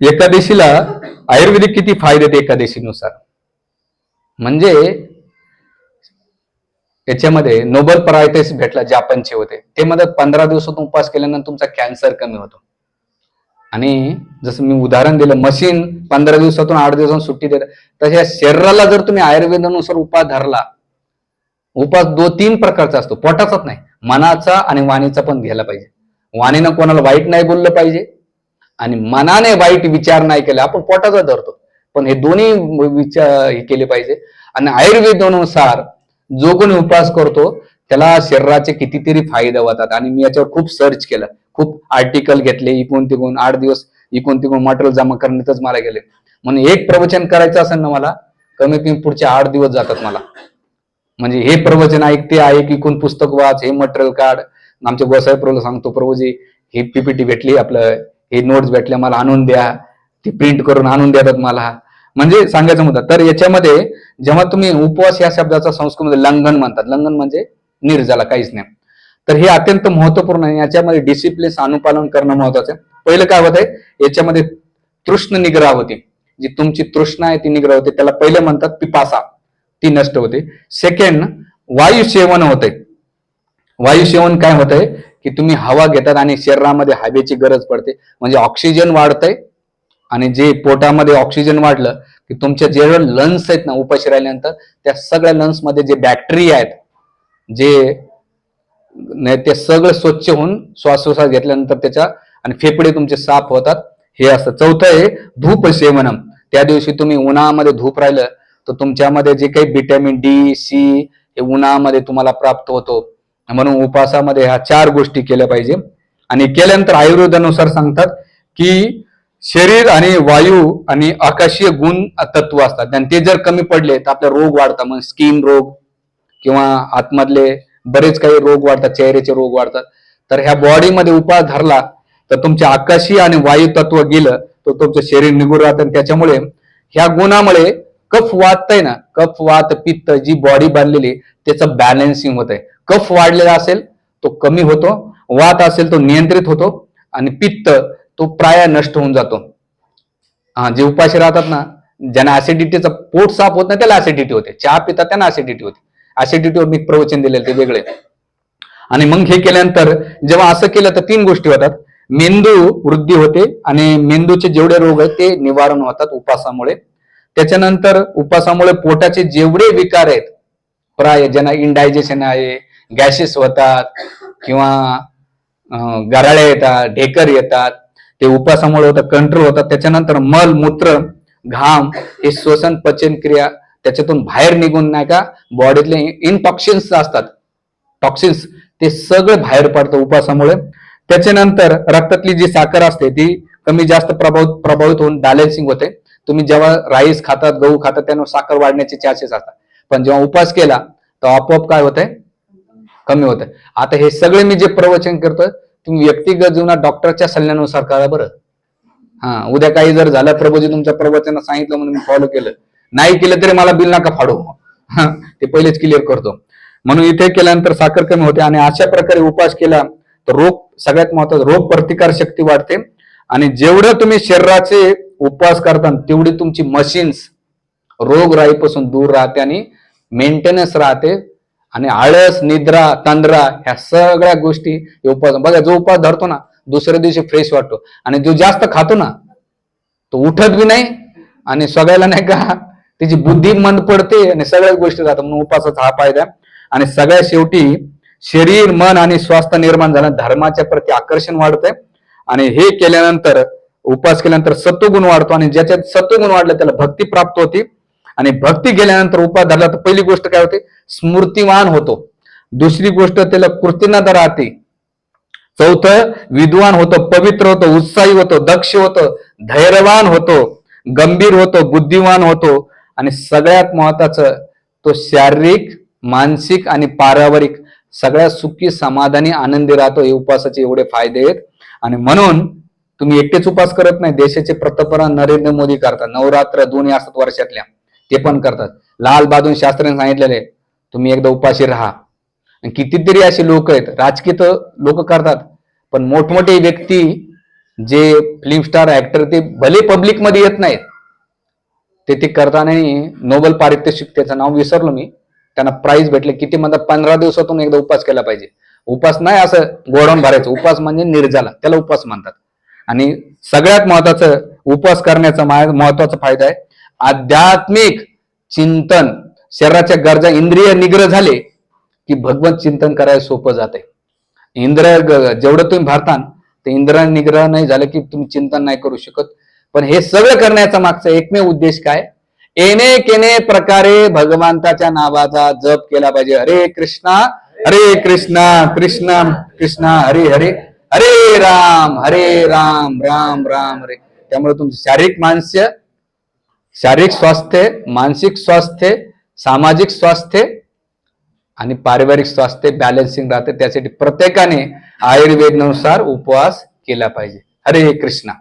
एकादशीला आयुर्वेदिक किती फायदे आहेत एकादशीनुसार? म्हणजे याच्यामध्ये नोबल प्राइज भेटला जापानचे होते. ते मध्ये पंधरा दिवसातून उपवास केल्यानंतर तुमचा कॅन्सर कमी होतो. आणि जसं मी उदाहरण दिलं मशीन पंधरा दिवसातून आठ दिवसातून सुट्टी देत. तशा शरीराला जर तुम्ही आयुर्वेदानुसार उपास धरला उपास दो तीन प्रकारचा असतो. पोटाचाच नाही मनाचा आणि वाणीचा पण घ्यायला पाहिजे. वाणीनं कोणाला वाईट नाही बोललं पाहिजे. आणि मनाने वाईट विचार नाही केला आपण पोटाचा धरतो. पण हे दोन्ही विचार हे केले पाहिजे. आणि आयुर्वेदानुसार जो कोणी उपवास करतो त्याला शरीराचे कितीतरी फायदे होतात. आणि मी याच्यावर खूप सर्च केलं. खूप आर्टिकल घेतले इकून तिकून आठ दिवस इकून तिकून मटेरियल जमा करण्यातच मला गेले. म्हणून एक प्रवचन करायचं असेल ना मला कमीत कमी पुढचे आठ दिवस जातात मला. म्हणजे हे प्रवचन ऐकते ऐक इकून पुस्तक वाच हे मटेरियल काढ. आमच्या गोसाहेब प्रभूला सांगतो प्रभूजी ही पीपीटी भेटली आपलं हे नोट्स भेटल्या मला आणून द्या. ती प्रिंट करून आणून देतात मला. म्हणजे सांगायचं मुद्दा तर याच्यामध्ये जेव्हा तुम्ही उपवास या शब्दाचा संस्कृतमध्ये लंघन म्हणतात. लंघन म्हणजे निर्जाला काहीच नाही. तर हे अत्यंत महत्त्वपूर्ण आहे. याच्यामध्ये डिसिप्लिन अनुपालन करणं महत्वाचं आहे. पहिलं काय होत आहे याच्यामध्ये तृष्ण निग्रह होते. जी तुमची तृष्णा आहे ती निग्रह होते. त्याला पहिले म्हणतात पिपासा. ती नष्ट होते. सेकंड वायू सेवन होते. वायू सेवन काय होतंय? की तुम्ही हवा घेतात आणि शरीरामध्ये हवेची गरज पडते. म्हणजे ऑक्सिजन वाढतंय आणि जे पोटामध्ये ऑक्सिजन वाढलं की तुमच्या जे लंग्स आहेत ना उपाशी राहिल्यानंतर त्या सगळ्या लन्समध्ये जे बॅक्टेरिया आहेत जे नाही ते सगळं स्वच्छ होऊन श्वासोश्वास घेतल्यानंतर त्याच्या आणि फेफडे तुमचे साफ होतात. हे असतं चौथं आहे धूप सेवनम. त्या दिवशी तुम्ही उन्हामध्ये धूप राहिलं तर तुमच्यामध्ये जे काही विटॅमिन डी सी हे उन्हामध्ये तुम्हाला प्राप्त होतो. म्हणून उपासामध्ये ह्या चार गोष्टी केल्या पाहिजे. आणि केल्यानंतर आयुर्वेदानुसार सांगतात की शरीर आणि वायू आणि आकाशीय गुण तत्व असतात. आणि ते जर कमी पडले तर आपले रोग वाढतात. मग स्किन रोग किंवा आतमधले बरेच काही रोग वाढतात. चेहऱ्याचे रोग वाढतात. तर ह्या बॉडीमध्ये उपास धरला तर तुमचे आकाशीय आणि वायू तत्व गेलं तर तुमचं शरीर निघून राहतं. आणि त्याच्यामुळे ह्या गुणामुळे कफ वाढतंय ना. कफ वात पित्त जी बॉडी बांधलेली त्याचं बॅलन्सिंग होत आहे कफ वाढलेला असेल तो कमी होतो वात असेल तो नियंत्रित होतो आणि पित्त तो प्राय नष्ट होऊन जातो. हा जे उपाशी राहतात ना ज्यांना ऍसिडिटीचा पोट साफ होत नाही त्याला ऍसिडिटी होते. चहा पितात त्यांना ऍसिडिटी होते. ऍसिडिटीवर मी प्रवचन दिलेलं ते वेगळे. आणि मग हे केल्यानंतर जेव्हा असं केलं तर तीन गोष्टी होतात. मेंदू वृद्धी होते आणि मेंदूचे जेवढे रोग आहेत ते निवारण होतात उपासामुळे. त्याच्यानंतर उपासामुळे पोटाचे जेवढे विकार आहेत प्राय ज्यांना इनडायजेशन आहे गॅसेस होतात किंवा गराळे येतात ढेकर येतात ते उपासामुळे होतात कंट्रोल होतात. त्याच्यानंतर मल मूत्र घाम हे श्वसन पचन क्रिया त्याच्यातून बाहेर निघून नाही का बॉडीतले इनटॉक्सिन्स असतात. टॉक्सिन्स ते सगळं बाहेर पडतं उपासामुळे. त्याच्यानंतर रक्तातली जी साखर असते ती कमी जास्त प्रभावित प्रभावित होऊन बॅलन्सिंग होते. तुम्ही जेव्हा राईस खातात गहू खातात त्यानं साखर वाढण्याचे चान्सेस असतात. पण जेव्हा उपास केला तर आपोआप काय होतंय कमी होत आता हे सगळे मी जे प्रवचन करतोय तुम्ही व्यक्तिगत जीवनात डॉक्टरच्या सल्ल्यानुसार करा बरं. हा उद्या काही जर झालं प्रभूजी तुमच्या प्रवचनात सांगितलं म्हणून मी फॉलो केलं. नाही केलं तरी मला बिल नका फाडू. ते पहिलेच क्लिअर करतो. म्हणून इथे केल्यानंतर साखर कमी होते आणि अशा प्रकारे उपास केला तर रोग सगळ्यात महत्त्वाचा रोग प्रतिकार शक्ती वाढते. आणि जेवढं तुम्ही शरीराचे उपवास करता तेवढी तुमची मशीन्स रोग राईपासून दूर राहते आणि मेंटेनन्स राहते. आणि आळस निद्रा तंद्रा ह्या सगळ्या गोष्टी हे उपवास बघा जो उपवास धरतो ना दुसऱ्या दिवशी फ्रेश वाटतो. आणि जो जास्त खातो ना तो उठत बी नाही आणि सगळ्याला नाही का त्याची बुद्धी मंद पडते आणि सगळ्याच गोष्टी राहतात म्हणून उपासाचा हा फायदा आणि सगळ्या शेवटी शरीर मन आणि स्वास्थ्य निर्माण झालं. धर्माच्या प्रती आकर्षण वाढतंय. आणि हे केल्यानंतर उपास केल्यानंतर सत्वगुण वाढतो आणि ज्याच्यात सत्वगुण वाढलं त्याला भक्ती प्राप्त होती. आणि भक्ती गेल्यानंतर उपास धरला तर पहिली गोष्ट काय होते? स्मृतिवान होतो. दुसरी गोष्ट त्याला कृतीनात राहते चौथं विद्वान होतो पवित्र होतो उत्साही होतो दक्ष होतो धैर्यवान होतो गंभीर होतो बुद्धिवान होतो. आणि सगळ्यात महत्वाचं तो शारीरिक मानसिक आणि पारिवारिक सगळ्यात सुखी समाधानी आनंदी राहतो. हे उपासाचे एवढे फायदे आहेत. आणि म्हणून तुम्ही एकटेच उपास करत नाही. देशाचे पंतप्रधान नरेंद्र मोदी करतात. नवरात्र दोन्ही असतात वर्षातल्या. ते पण करतात. लाल बहादूर शास्त्रीने सांगितलेले तुम्ही एकदा उपाशी राहा. आणि कितीतरी असे लोक आहेत राजकीय तर लोक करतात पण मोठमोठे व्यक्ती जे फिल्म स्टार ऍक्टर ते भले पब्लिकमध्ये येत नाहीत ते ते करताना नोबल पारितोषिक त्याचं नाव विसरलो मी. त्यांना प्राईज भेटले किती म्हणतात पंधरा दिवसातून एकदा उपास केला पाहिजे. उपास नाही असं गोडाऊन भरायचं उपास म्हणजे निर्जाला त्याला उपास म्हणतात. आणि सगळ्यात महत्वाचं उपास करण्याचा महत्त्वाचा फायदा आहे आध्यात्मिक चिंतन. शरीराच्या गरजा इंद्रिय निग्रह झाले की भगवत चिंतन करायला सोपं जाते इंद्र जेवढं तुम्ही भारतान ते इंद्र निग्रह नाही झालं की तुम्ही चिंतन नाही करू शकत. पण हे सगळं करण्याचा मागचा एकमेव उद्देश काय? एने केने प्रकारे भगवंताच्या नावाचा जप केला पाहिजे. हरे कृष्णा हरे कृष्णा कृष्ण कृष्णा हरे हरे हरे राम हरे राम राम राम हरे. त्यामुळे तुमचं शारीरिक मानस्य शारीरिक स्वास्थ्य मानसिक स्वास्थ्य सामाजिक स्वास्थ्य आणि पारिवारिक स्वास्थ्य बॅलन्सिंग राहते. त्यासाठी प्रत्येकाने आयुर्वेदनुसार उपवास केला पाहिजे. हरे कृष्णा.